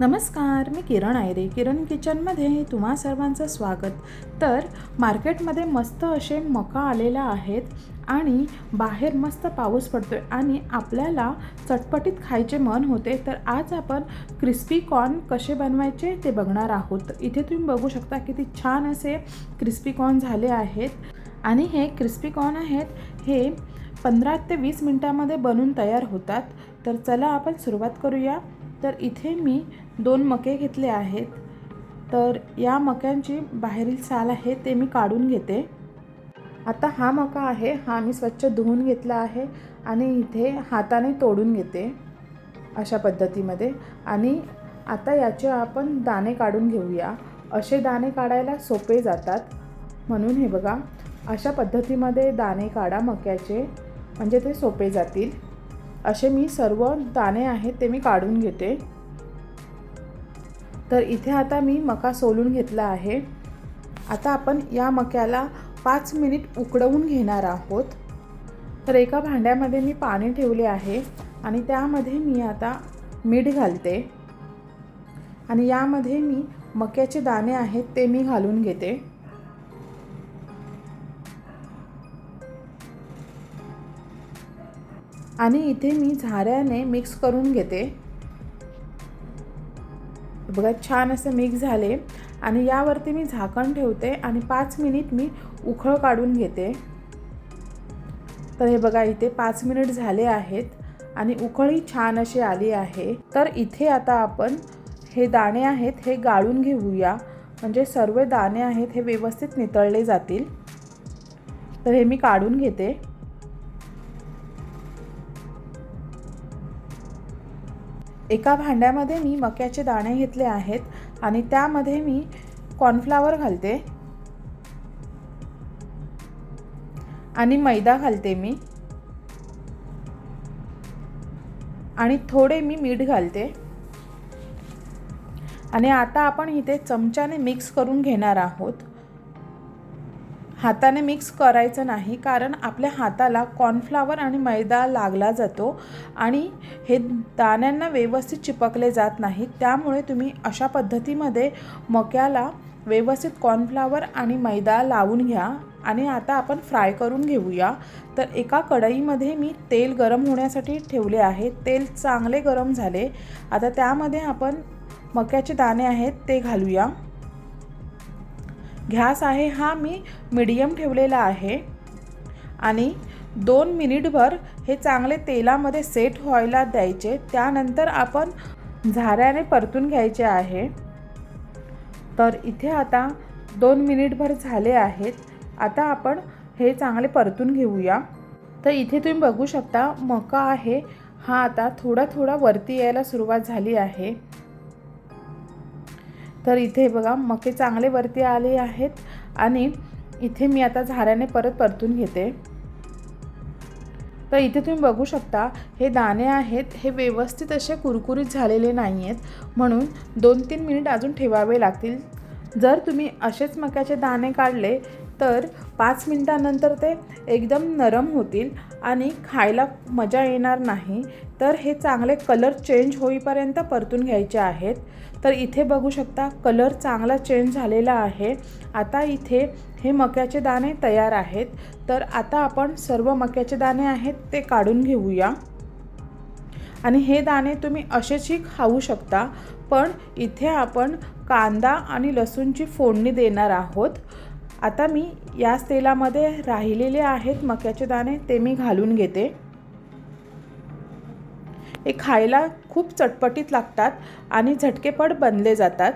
नमस्कार मी किरण आयरे किरण किचनमध्ये तुम्हा सर्वांचं स्वागत. तर मार्केटमध्ये मस्त असे मका आलेल्या आहेत आणि बाहेर मस्त पाऊस पडतो आहे आणि आपल्याला चटपटीत खायचे मन होते तर आज आपण क्रिस्पी कॉर्न कसे बनवायचे ते बघणार आहोत. इथे तुम्ही बघू शकता किती छान असे क्रिस्पी कॉर्न झाले आहेत. आणि हे क्रिस्पी कॉर्न आहेत हे पंधरा ते वीस मिनटामध्ये बनून तयार होतात. तर चला आपण सुरुवात करूया. तर इथे मी दोन मके घेतले आहेत. तर या मक्यांची बाहेरील साल आहे ते मी काढून घेते. आता हा मका आहे हा मी स्वच्छ धुवून घेतला आहे आणि इथे हाताने तोडून घेते अशा पद्धतीमध्ये. आणि आता याचे आपण दाणे काढून घेऊया. असे दाणे काढायला सोपे जातात. म्हणून हे बघा अशा पद्धतीमध्ये दाणे काढा मक्याचे म्हणजे ते सोपे जातील. असे मी सर्व दाणे आहेत ते मी काढून घेते. तर इथे आता मी मका सोलून घेतला आहे. आता आपण या मक्याला पाच मिनिट उकडवून घेणार आहोत. तर एका भांड्यामध्ये मी पाणी ठेवले आहे आणि त्यामध्ये मी आता मीठ घालते. आणि यामध्ये मी मक्याचे दाणे आहेत ते मी घालून घेते. आणि इथे मी झाऱ्याने मिक्स करून घेते. बघा छान असे मिक्स झाले. आणि यावरती मी झाकण ठेवते आणि पाच मिनिट मी उखळ काढून घेते. तर हे बघा इथे पाच मिनिट झाले आहेत आणि उखळी छान अशी आली आहे. तर इथे आता आपण हे दाणे आहेत हे गाळून घेऊया. म्हणजे सर्व दाणे आहेत हे व्यवस्थित नितळले जातील. तर हे मी काढून घेते. एका भांड्यामध्ये मी मक्याचे दाणे घेतले आहेत आणि त्यामध्ये मी कॉर्नफ्लावर घालते. आणि मैदा घालते मी. आणि थोडे मी मीठ घालते. आणि आता आपण इथे चमच्याने मिक्स करून घेणार आहोत. हाताने मिक्स करायचं नाही कारण आपल्या हाताला कॉर्नफ्लावर आणि मैदा लागला जातो आणि हे दाण्यांना व्यवस्थित चिपकले जात नाहीत त्यामुळे तुम्ही अशा पद्धतीमध्ये मक्याला व्यवस्थित कॉर्नफ्लावर आणि मैदा लावून घ्या आणि आता आपण फ्राय करून घेऊया. तर एका कढईमध्ये मी तेल गरम होण्यासाठी ठेवले आहे. तेल चांगले गरम झाले. आता त्यामध्ये आपण मक्याचे दाणे आहेत ते घालूया. गॅस आहे हा मी मीडियम ठेवलेला आहे. आणि दोन मिनिटभर हे चांगले तेलामध्ये सेट व्हायला द्यायचे. त्यानंतर आपण झाऱ्याने परतून घ्यायचे आहे. तर इथे आता दोन मिनिटभर झाले आहेत. आता आपण हे चांगले परतून घेऊया. तर इथे तुम्ही बघू शकता मका आहे. हा आता थोडा थोडा वरती यायला सुरुवात झाली आहे. तर इथे बघा मके चांगले वरती आले आहेत आणि इथे मी आता झाऱ्याने परत परतून घेते. तर इथे तुम्ही बघू शकता हे दाणे आहेत हे व्यवस्थित असे कुरकुरीत झालेले नाही आहेत म्हणून दोन तीन मिनिट अजून ठेवावे लागतील. जर तुम्ही असेच मक्याचे दाणे काढले तर पाच मिनटानंतर ते एकदम नरम होतील आणि खायला मजा येणार नाही. तर हे चांगले कलर चेंज होईपर्यंत परतून घ्यायचे आहेत. तर इथे बघू शकता कलर चांगला चेंज झालेला आहे. आता इथे हे मक्याचे दाणे तयार आहेत. तर आता आपण सर्व मक्याचे दाणे आहेत ते काढून घेऊया. आणि हे दाणे तुम्ही असेचही खाऊ शकता पण इथे आपण कांदा आणि लसूणची फोडणी देणार आहोत. आता मी याच तेलामध्ये राहिलेले आहेत मक्याचे दाणे ते मी घालून घेते. हे खायला खूप चटपटीत लागतात आणि झटकेपट बनले जातात.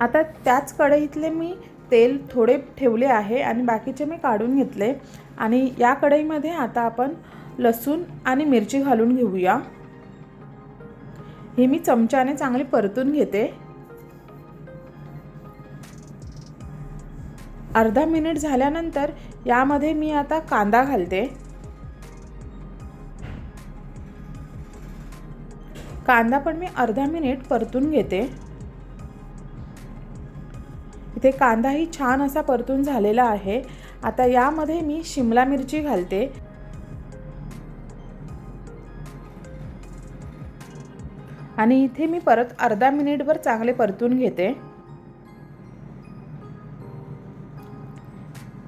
आता त्याच कढईतले मी तेल थोडे ठेवले आहे आणि बाकीचे मी काढून घेतले. आणि या कढईमध्ये आता आपण लसूण आणि मिरची घालून घेऊया. हे मी चमच्याने चांगली परतून घेते. अर्धा मिनिट झाल्यानंतर यामध्ये मी आता कांदा घालते. कांदा पण मी अर्धा मिनिट परतून घेते. इथे कांदाही छान असा परतून झालेला आहे. आता यामध्ये मी शिमला मिरची घालते. आणि इथे मी परत अर्धा मिनिटभर चांगले परतून घेते.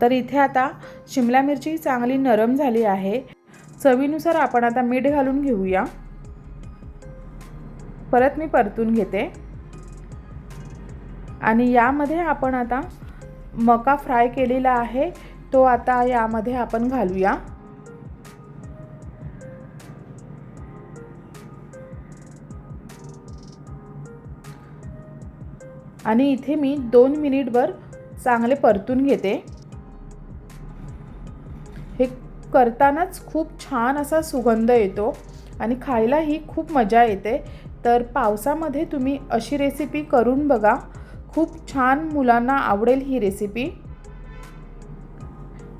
तर इथे आता शिमला मिरची चांगली नरम झाली आहे. चवीनुसार आपण आता मीठ घालून घेऊया. परत मी परतून घेते. आणि यामध्ये आपण आता मका फ्राय केलेला आहे तो आता यामध्ये आपण घालूया. आणि इथे मी दोन मिनिटभर चांगले परतून घेते. हे करतानाच खूप छान असा सुगंध येतो आणि खायलाही खूप मजा येते. तर पावसामध्ये तुम्ही अशी रेसिपी करून बघा. खूप छान मुलांना आवडेल ही रेसिपी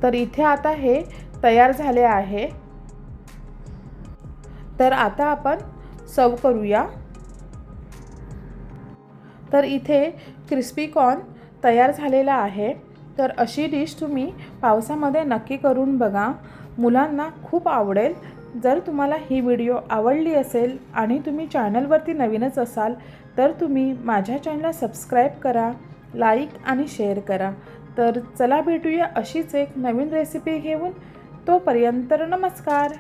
तर इथे आता हे तयार झाले आहे. तर आता आपण सर्व करूया. तर इथे क्रिस्पी कॉर्न तयार झालेला आहे. तर अशी डिश तुम्ही पावसामध्ये नक्की करून बघा. मुलांना खूप आवडेल. जर तुम्हाला ही व्हिडिओ आवडली असेल आणि तुम्ही चॅनलवरती नवीनच असाल तर तुम्ही माझ्या चॅनलला सबस्क्राईब करा लाईक आणि शेअर करा. तर चला भेटूया अशीच एक नवीन रेसिपी घेऊन. तोपर्यंत नमस्कार.